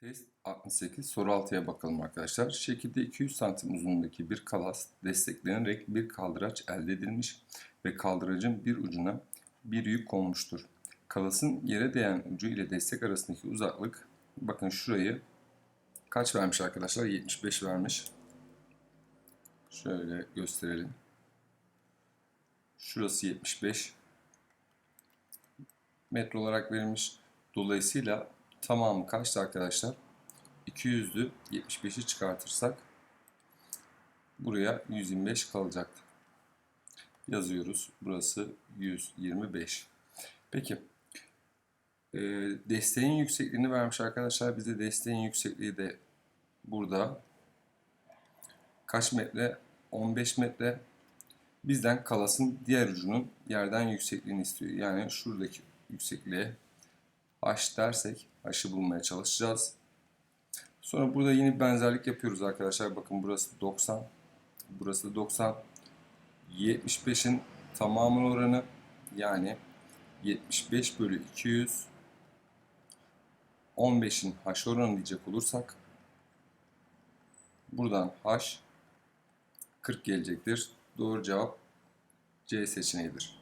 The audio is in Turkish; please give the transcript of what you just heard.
Test 68 soru 6'ya bakalım arkadaşlar. Şekilde 200 santim uzunluğundaki bir kalas desteklenerek bir kaldıraç elde edilmiş ve kaldıracın bir ucuna bir yük konmuştur. Kalasın yere değen ucu ile destek arasındaki uzaklık bakın şurayı kaç vermiş arkadaşlar? 75 vermiş. Şöyle gösterelim. Şurası 75 metre olarak verilmiş. Dolayısıyla tamamı kaçtı arkadaşlar? 200'lü 75'i çıkartırsak buraya 125 kalacaktı. Yazıyoruz. Burası 125. Peki. Ee, desteğin yüksekliğini vermiş arkadaşlar. Bize desteğin yüksekliği de burada. Kaç metre? 15 metre. Bizden kalasın diğer ucunun yerden yüksekliğini istiyor. Yani şuradaki yüksekliğe h dersek h'ı bulmaya çalışacağız. Sonra burada yine bir benzerlik yapıyoruz arkadaşlar. Bakın burası 90. Burası 90. 75'in tamamının oranı yani 75 bölü 200 15'in h oranı diyecek olursak buradan h 40 gelecektir. Doğru cevap C seçeneğidir.